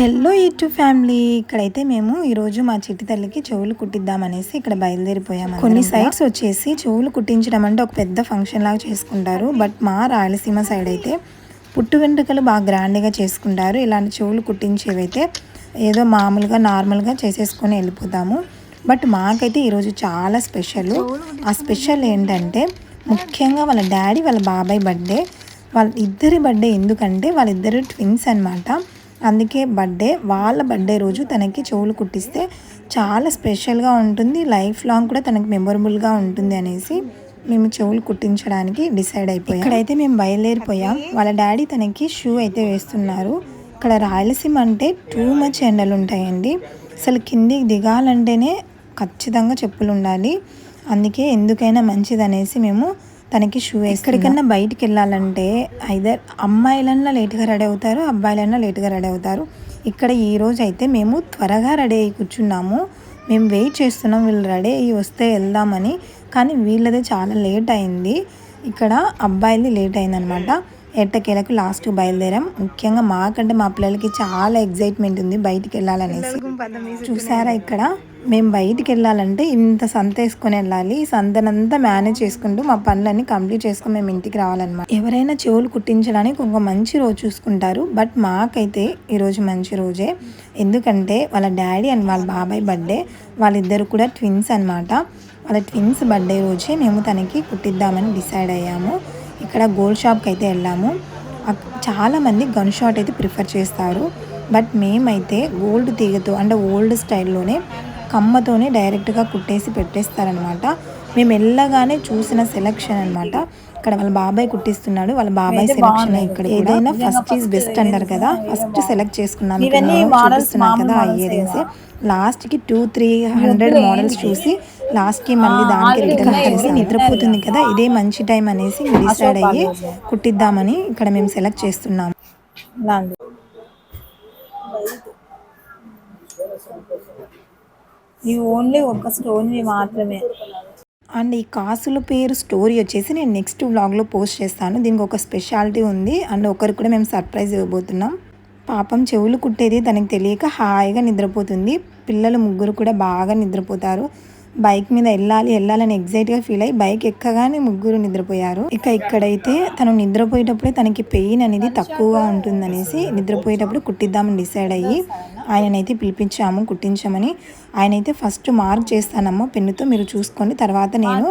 Hello ఇటు family ఇక్కడైతే మేము ఈరోజు మా చిట్టి తల్లికి చెవులు కుట్టిద్దామనేసి ఇక్కడ బయలుదేరిపోయాము కొన్ని సైడ్స్ వచ్చేసి చెవులు కుట్టించడం అంటే ఒక పెద్ద ఫంక్షన్ లాగా చేసుకుంటారు. బట్ మా రాయలసీమ సైడ్ అయితే పుట్టు వెంట్రుకలు బాగా గ్రాండ్గా చేసుకుంటారు. ఇలాంటి చెవులు కుట్టించేవైతే ఏదో మామూలుగా నార్మల్గా చేసేసుకొని వెళ్ళిపోతాము. బట్ మాకైతే ఈరోజు చాలా స్పెషల్ ఆ స్పెషల్ ఏంటంటే ముఖ్యంగా వాళ్ళ డాడీ వాళ్ళ బాబాయ్ బర్త్డే వాళ్ళ ఇద్దరి బర్త్డే ఎందుకంటే వాళ్ళిద్దరు ట్విన్స్ అన్నమాట. అందుకే బర్త్డే వాళ్ళ బర్త్డే రోజు తనకి చెవులు కుట్టిస్తే చాలా స్పెషల్గా ఉంటుంది. లైఫ్ లాంగ్ కూడా తనకి మెమొరబుల్గా ఉంటుంది అనేసి మేము చెవులు కుట్టించడానికి డిసైడ్ అయిపోయాం. ఇక్కడైతే మేము బయలుదేరిపోయాం. వాళ్ళ డాడీ తనకి షూ అయితే వేస్తున్నారు. ఇక్కడ రాయలసీమ అంటే టూ మచ్ ఎండలు ఉంటాయండి. అసలు కిందికి దిగాలంటేనే ఖచ్చితంగా చెప్పులు ఉండాలి. అందుకే ఎందుకైనా మంచిది అనేసి మేము తనకి షూ ఎక్కడికన్నా బయటికి వెళ్ళాలంటే ఐదర్ అమ్మాయిలన్నా లేట్గా రెడీ అవుతారు అబ్బాయిలన్నా లేట్గా రెడీ అవుతారు. ఇక్కడ ఈ రోజు అయితే మేము త్వరగా రెడీ అయ్యి కూర్చున్నాము. మేము వెయిట్ చేస్తున్నాం వీళ్ళు రెడీ అయ్యి వస్తే వెళ్దామని. కానీ వీళ్ళది చాలా లేట్ అయింది. ఇక్కడ అబ్బాయిలది లేట్ అయిందనమాట. ఎట్టకేలకు లాస్ట్ బయలుదేరాం. ముఖ్యంగా మాకంటే మా పిల్లలకి చాలా ఎగ్జైట్మెంట్ ఉంది బయటికి వెళ్ళాలనేసి చూసారా ఇక్కడ? మేము బయటికి వెళ్ళాలంటే ఇంత సంత వేసుకొని వెళ్ళాలి. ఈ సంతనంతా మేనేజ్ చేసుకుంటూ మా పనులన్నీ కంప్లీట్ చేసుకొని మేము ఇంటికి రావాలన్నమాట. ఎవరైనా చెవులు కుట్టించడానికి ఒక మంచి రోజు చూసుకుంటారు. బట్ మాకైతే ఈరోజు మంచి రోజే. ఎందుకంటే వాళ్ళ డాడీ అండ్ వాళ్ళ బాబాయ్ బర్త్డే వాళ్ళిద్దరు కూడా ట్విన్స్ అనమాట వాళ్ళ ట్విన్స్ బర్త్డే రోజే మేము తనకి కుట్టిద్దామని డిసైడ్ అయ్యాము. ఇక్కడ గోల్డ్ షాప్కి అయితే వెళ్ళాము. చాలామంది గన్ షాట్ అయితే ప్రిఫర్ చేస్తారు. బట్ మేమైతే గోల్డ్ తీగతో అంటే ఓల్డ్ స్టైల్లోనే కమ్మతోనే డైరెక్ట్గా కుట్టేసి పెట్టేస్తారనమాట. మేము వెళ్ళగానే చూసిన సెలెక్షన్ అన్నమాట. ఇక్కడ వాళ్ళ బాబాయ్ కుట్టిస్తున్నాడు వాళ్ళ బాబాయ్ సెలెక్షన్ ఇక్కడ ఏదైనా ఫస్ట్ ఈజ్ బెస్ట్ అంటారు కదా. ఫస్ట్ సెలెక్ట్ చేసుకున్నాను ఇక్కడ నేను చూపిస్తున్నాను కదా ఆ రింగ్స్ లాస్ట్కి టూ త్రీ హండ్రెడ్ మోడల్స్ చూసి లాస్ట్కి మళ్ళీ దానికి రిటర్న్ చేసి నిద్రపోతుంది కదా. ఇదే మంచి టైం అనేసి డిసైడ్ అయ్యి కుట్టిద్దామని ఇక్కడ మేము సెలెక్ట్ చేస్తున్నాము. ఇవి ఓన్లీ ఒక స్టోన్వి మాత్రమే. అండ్ ఈ కాసుల పేరు స్టోరీ వచ్చేసి నేను నెక్స్ట్ వ్లాగ్లో పోస్ట్ చేస్తాను. దీనికి ఒక స్పెషాలిటీ ఉంది. అండ్ ఒకరికి కూడా మేము సర్ప్రైజ్ ఇవ్వబోతున్నాం. పాపం చెవులు కుట్టేది తనకి తెలియక హాయిగా నిద్రపోతుంది. పిల్లలు ముగ్గురు కూడా బాగా నిద్రపోతారు. బైక్ మీద వెళ్ళాలి వెళ్ళాలని ఎగ్జైట్గా ఫీల్ అయ్యి బైక్ ఎక్కగానే ముగ్గురు నిద్రపోయారు. ఇక ఇక్కడైతే తను నిద్రపోయేటప్పుడే తనకి పెయిన్ అనేది తక్కువగా ఉంటుందనేసి నిద్రపోయేటప్పుడు కుట్టిద్దామని డిసైడ్ అయ్యి ఆయననైతే పిలిపించాము కుట్టించామని. ఆయనైతే ఫస్ట్ మార్క్ చేస్తానమ్మా పెన్నుతో మీరు చూసుకోండి. తర్వాత నేను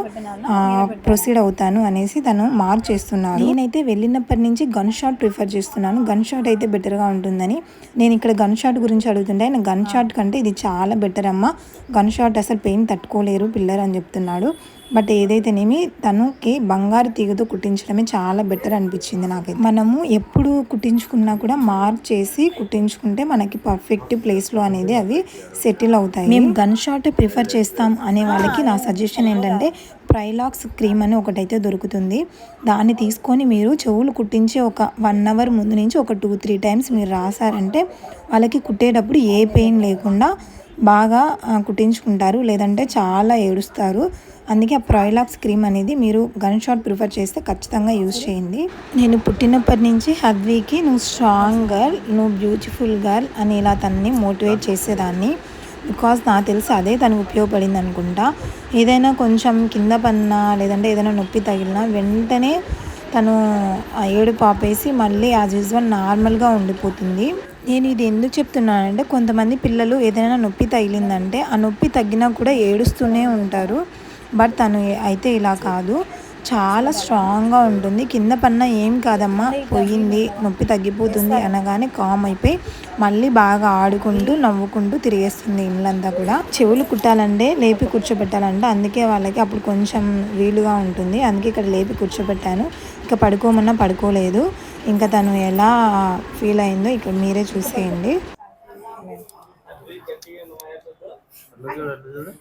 ప్రొసీడ్ అవుతాను అనేసి తను మార్క్ చేస్తున్నారు. నేనైతే వెళ్ళినప్పటి నుంచి గన్ షాట్ ప్రిఫర్ చేస్తున్నాను. గన్ షాట్ అయితే బెటర్గా ఉంటుందని. నేను ఇక్కడ గన్ షాట్ గురించి అడుగుతుంటే ఆయన గన్ షాట్ కంటే ఇది చాలా బెటర్ అమ్మా. గన్ షాట్ అసలు పెయిన్ తట్టుకోలేరు పిల్లలు అని చెప్తున్నాడు. బట్ ఏదైతేనేమి తనకి బంగారు తీగతో కుట్టించడమే చాలా బెటర్ అనిపించింది నాకు మనము ఎప్పుడు కుట్టించుకున్నా కూడా మార్క్ చేసి కుట్టించుకుంటే మనకి పర్ఫెక్ట్ ప్లేస్లో అనేది అవి సెటిల్ అవుతాయి. మేము గన్ షాట్ ప్రిఫర్ చేస్తాం అనే వాళ్ళకి నా సజెషన్ ఏంటంటే ప్రైలాక్స్ క్రీమ్ అని ఒకటైతే దొరుకుతుంది. దాన్ని తీసుకొని మీరు చెవులు కుట్టించే ఒక వన్ అవర్ ముందు నుంచి ఒక టూ త్రీ టైమ్స్ మీరు రాసారంటే వాళ్ళకి కుట్టేటప్పుడు ఏ పెయిన్ లేకుండా బాగా కుట్టించుకుంటారు లేదంటే చాలా ఏడుస్తారు. అందుకే ఆ ప్రైలాక్స్ క్రీమ్ అనేది మీరు గన్ షాట్ ప్రిఫర్ చేస్తే ఖచ్చితంగా యూజ్ చేయండి. నేను పుట్టినప్పటి నుంచి హద్వీకి నువ్వు స్ట్రాంగ్ గర్ల్ నువ్వు బ్యూటిఫుల్ గర్ల్ అని ఇలా తనని మోటివేట్ చేసేదాన్ని. బికాస్ నాకు తెలిసి అదే తనకు ఉపయోగపడింది అనుకుంటా ఏదైనా కొంచెం కింద పన్నా లేదంటే ఏదైనా నొప్పి తగిలినా వెంటనే తను ఏడు పాపేసి మళ్ళీ యాజ్ యూజువల్ నార్మల్గా ఉండిపోతుంది. నేను ఇది ఎందుకు చెప్తున్నానంటే కొంతమంది పిల్లలు ఏదైనా నొప్పి తగిలిందంటే ఆ నొప్పి తగ్గినా కూడా ఏడుస్తూనే ఉంటారు. బట్ తను అయితే ఇలా కాదు. చాలా స్ట్రాంగ్గా ఉంటుంది. కింద పన్న ఏం కాదమ్మా పోయింది నొప్పి తగ్గిపోతుంది అనగానే కామ్ అయిపోయి మళ్ళీ బాగా ఆడుకుంటూ నవ్వుకుంటూ తిరిగేస్తుంది ఇళ్ళంతా కూడా. చెవులు కుట్టాలంటే లేపి కూర్చోబెట్టాలంటే అందుకే వాళ్ళకి అప్పుడు కొంచెం వీలుగా ఉంటుంది. అందుకే ఇక్కడ లేపి కూర్చోబెట్టాను. ఇంకా పడుకోమన్నా పడుకోలేదు. ఇంకా తను ఎలా ఫీల్ అయిందో ఇక్కడ మీరే చూసేయండి.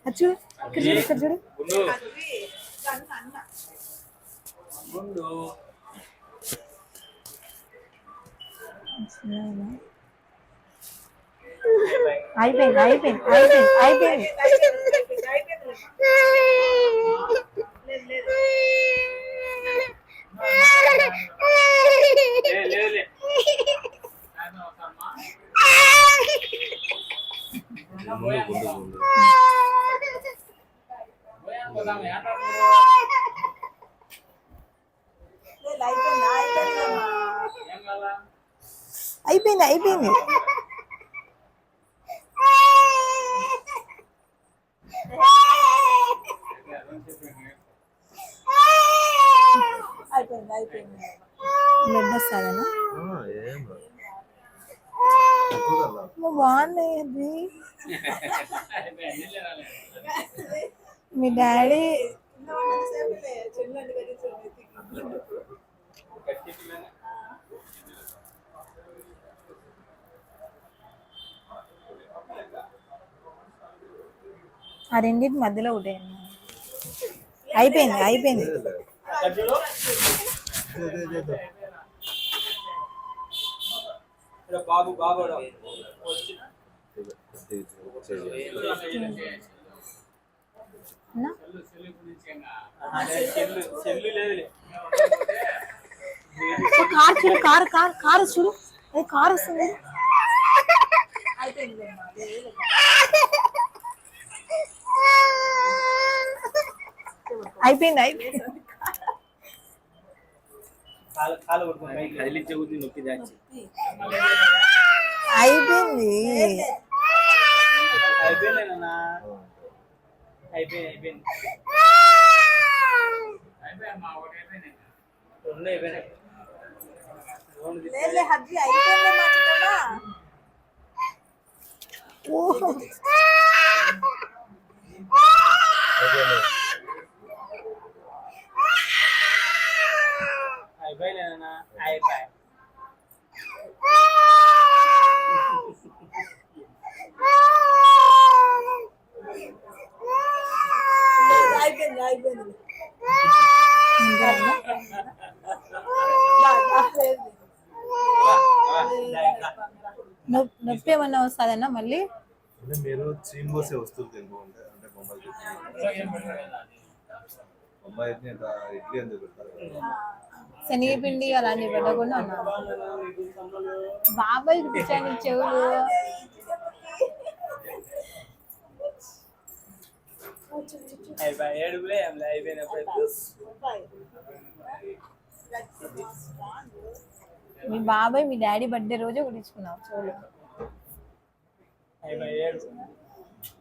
అచ్చు అయిపోయింది అయిపోయింది. అయిపోయింది అయిపోయింది. అయిపోయింది అయిపోయింది. అయిపోయింది అయిపోయింది. బ్లడ్ వస్తుందనా. బాగున్నాయి మీ డాడీ ఆ రెండింటి మధ్యలో ఒకటే. అయిపోయింది అయిపోయింది. లేదు, బాబు బాబు కార్ చూడు కారు కారు కారు చూడు. అది కారు వస్తుంది? అయిపోయింది అయిపోయింది కాలు కాలు కొట్టుకుని కదిలించే కొద్ది నొప్పి దాచి అయిపోయింది అయిపోయిందేనా అయిపోయింది అయిపోయింది రెండు అయిపోయినాయి రెండు తీసుకో. హజ్జి అయిపోయింది ఓహో అయిపోయిలేనా అయిపోయి అయిపోయింది. నొప్పి ఏమన్నా వస్తుందన్నా మళ్ళీ? మీరు చీమ్ పోసే వస్తువులు తినుకోండి అంటే బొమ్మలు తెచ్చి బొమ్మాయి అయితే ఇంకా ఇడ్లీ ఎందుకు పెడతారు కదా. శనగపిండి అలాంటివి పెట్టకుండా ఉన్నా బాబాయ్ కూర్చొని చెవులు? అయిపోయి ఏడుగులే అయిపోయినప్పుడు మీ బాబాయ్ మీ డాడీ బర్త్డే రోజే కుట్టించుకున్నావు ఏడు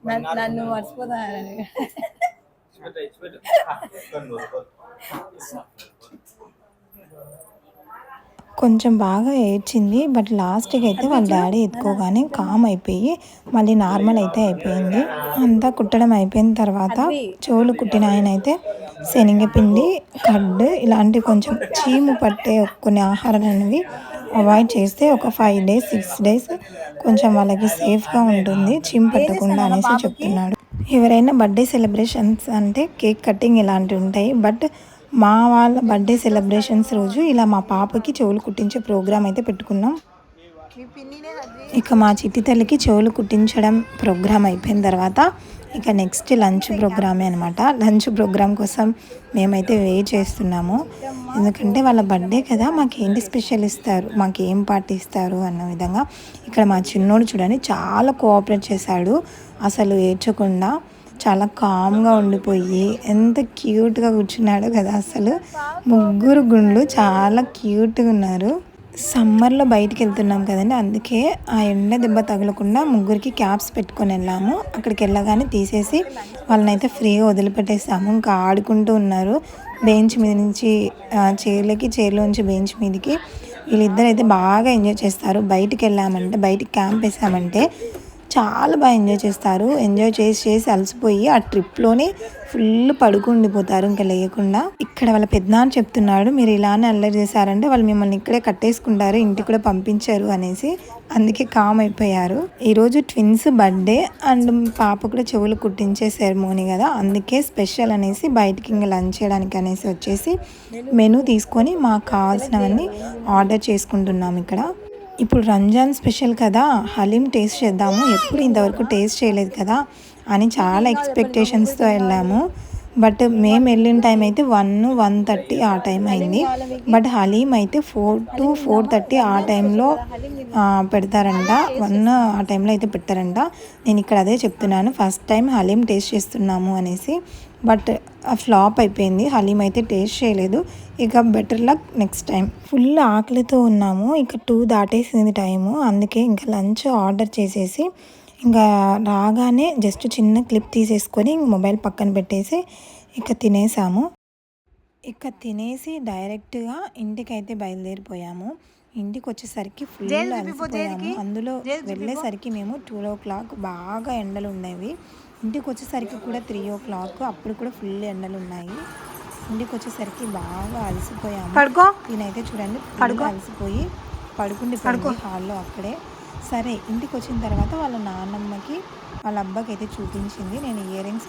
నన్ను- నన్ను కొంచెం బాగా ఏడ్చింది బట్ లాస్ట్కి అయితే వాళ్ళ డాడీ ఎత్తుకోగానే కామ్ అయిపోయి మళ్ళీ నార్మల్ అయితే అయిపోయింది. అంతా కుట్టడం అయిపోయిన తర్వాత చెవులు కుట్టిన ఆయన అయితే శనగపిండి కడ్డు ఇలాంటి కొంచెం చీము పట్టే కొన్ని ఆహారాలు అనేవి అవాయిడ్ చేస్తే ఒక ఫైవ్ డేస్ సిక్స్ డేస్ కొంచెం వాళ్ళకి సేఫ్గా ఉంటుంది. చీము పట్టకుండా అనేసి చెప్తున్నాడు. ఎవరైనా బర్త్డే సెలబ్రేషన్స్ అంటే కేక్ కటింగ్ ఇలాంటివి ఉంటాయి బట్ మా వాళ్ళ బర్త్డే సెలబ్రేషన్స్ రోజు ఇలా మా పాపకి చెవులు కుట్టించే ప్రోగ్రామ్ అయితే పెట్టుకున్నాం. ఇక మా చిట్టి తల్లికి చెవులు కుట్టించడం ప్రోగ్రామ్ అయిపోయిన తర్వాత ఇక నెక్స్ట్ లంచ్ ప్రోగ్రామే అనమాట లంచ్ ప్రోగ్రామ్ కోసం మేమైతే వే చేస్తున్నాము. ఎందుకంటే వాళ్ళ బర్త్డే కదా మాకు ఏంటి స్పెషల్ ఇస్తారు మాకు ఏం పార్టీ ఇస్తారు అన్న విధంగా ఇక్కడ మా చిన్నోడు చూడండి చాలా కోఆపరేట్ చేశాడు. అసలు ఏడ్చకుండా చాలా కామ్గా ఉండిపోయి ఎంత క్యూట్గా కూర్చున్నాడు కదా అసలు. ముగ్గురు గుండ్లు చాలా క్యూట్గా ఉన్నారు. సమ్మర్లో బయటికి వెళ్తున్నాం కదండి అందుకే ఆ ఎండ దెబ్బ తగలకుండా ముగ్గురికి క్యాప్స్ పెట్టుకొని వెళ్ళాము. అక్కడికి వెళ్ళగానే తీసేసి వాళ్ళని అయితే ఫ్రీగా వదిలిపెట్టేసాము. ఇంకా ఆడుకుంటూ ఉన్నారు. బెంచ్ మీద నుంచి ఆ, చైర్లకి చైర్లోంచి బెంచ్ మీదకి వీళ్ళిద్దరు అయితే బాగా ఎంజాయ్ చేస్తారు. బయటికి వెళ్ళామంటే బయటికి క్యాంప్ వేసామంటే చాలా బాగా ఎంజాయ్ చేస్తారు. ఎంజాయ్ చేసి చేసి అలసిపోయి ఆ ట్రిప్లోనే ఫుల్ పడుకుండిపోతారు ఇంకా లేకుండా ఇక్కడ వాళ్ళ పెద్దనాన్న చెప్తున్నాడు మీరు ఇలానే అల్లరి చేశారంటే వాళ్ళు మిమ్మల్ని ఇక్కడే కట్టేసుకుంటారు ఇంటికి కూడా పంపించారు అనేసి. అందుకే కామ్ అయిపోయారు. ఈరోజు ట్విన్స్ బర్త్డే అండ్ పాప కూడా చెవులు కుట్టించే సెరమోనీ కదా. అందుకే స్పెషల్ అనేసి బయటికి ఇంకా లంచ్ చేయడానికి అనేసి వచ్చేసి మెనూ తీసుకొని మాకు కావాల్సినవన్నీ ఆర్డర్ చేసుకుంటున్నాం ఇక్కడ. ఇప్పుడు రంజాన్ స్పెషల్ కదా హలీం టేస్ట్ చేద్దాము. ఎప్పుడు ఇంతవరకు టేస్ట్ చేయలేదు కదా అని చాలా ఎక్స్పెక్టేషన్స్తో వెళ్ళాము. బట్ మేము వెళ్ళిన టైం అయితే వన్ వన్ థర్టీ ఆ టైం అయింది. బట్ హలీం అయితే ఫోర్ టు ఫోర్ థర్టీ ఆ టైంలో పెడతారంట. వన్ ఆ టైంలో అయితే పెడతారంట. నేను ఇక్కడ అదే చెప్తున్నాను. ఫస్ట్ టైం హలీం టేస్ట్ చేస్తున్నాము అనేసి. బట్ ఫ్లాప్ అయిపోయింది. హలీం అయితే టేస్ట్ చేయలేదు. ఇక better luck next time full ఆకలితో ఉన్నాము. ఇక టూ దాటేసింది టైము అందుకే ఇంకా లంచ్ ఆర్డర్ చేసేసి ఇంకా రాగానే జస్ట్ చిన్న క్లిప్ తీసేసుకొని మొబైల్ పక్కన పెట్టేసి ఇక తినేసాము. ఇక తినేసి డైరెక్ట్గా ఇంటికైతే బయలుదేరిపోయాము. ఇంటికి వచ్చేసరికి ఫుల్ అలసిపోయాము. అందులో వెళ్ళేసరికి మేము టూ ఓ క్లాక్ బాగా ఎండలు ఉండేవి ఇంటికి వచ్చేసరికి కూడా త్రీ ఓ క్లాక్ అప్పుడు కూడా ఫుల్ ఎండలు ఉన్నాయి ఇంటికి వచ్చేసరికి బాగా అలసిపోయాము. పడుకో. నేనైతే చూడండి పడుకో. అలసిపోయి పడుకుండి పడుకో. హాల్లో అక్కడే. సరే ఇంటికి వచ్చిన తర్వాత వాళ్ళ నాన్నమ్మకి వాళ్ళ అబ్బాకి అయితే చూపించింది. నేను ఇయర్ రింగ్స్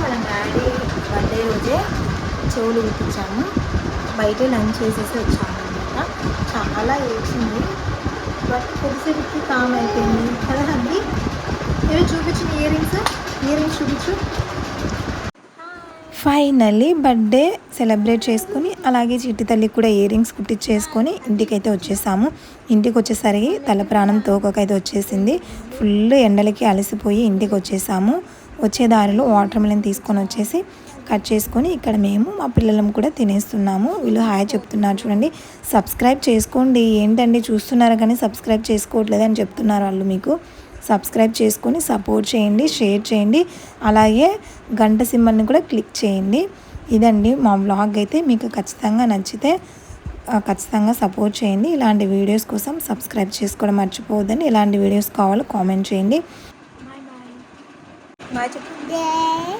వాళ్ళ డాడీ బర్త్డే రోజే చెవులు కుట్టించాము. బయటే లంచ్ చేసేసి వచ్చాము అనమాట చాలా ఏడ్చింది. బట్ కొద్దిసేపటికి కామ్ అయిపోయింది. కదా హద్ది ఏదో చూపించిన ఇయర్ రింగ్స్ ఇయర్ రింగ్స్ చూపించు. ఫైనల్లీ బర్త్డే సెలబ్రేట్ చేసుకొని అలాగే చిట్టి తల్లికి కూడా ఇయర్ రింగ్స్ కుట్టించేసుకొని ఇంటికైతే వచ్చేసాము. ఇంటికి వచ్చేసరికి తల ప్రాణం తోకకైతే వచ్చేసింది. ఫుల్ ఎండలకి అలసిపోయి ఇంటికి వచ్చేసాము. వచ్చే దారిలో వాటర్ మిలన్ తీసుకొని వచ్చేసి కట్ చేసుకొని ఇక్కడ మేము మా పిల్లలం కూడా తినేస్తున్నాము. వీళ్ళు హాయ్ చెప్తున్నారు చూడండి. సబ్స్క్రైబ్ చేసుకోండి. ఏంటండి చూస్తున్నారు కానీ సబ్స్క్రైబ్ చేసుకోవట్లేదు అని చెప్తున్నారు వాళ్ళు మీకు. సబ్స్క్రైబ్ చేసుకొని సపోర్ట్ చేయండి షేర్ చేయండి. అలాగే గంట సింబల్ని కూడా క్లిక్ చేయండి. ఇదండి మా బ్లాగ్ అయితే. మీకు ఖచ్చితంగా నచ్చితే ఖచ్చితంగా సపోర్ట్ చేయండి. ఇలాంటి వీడియోస్ కోసం సబ్స్క్రైబ్ చేసుకోవడం మర్చిపోవద్దని ఇలాంటి వీడియోస్ కావాలో కామెంట్ చేయండి. బాయ్ చెప్పు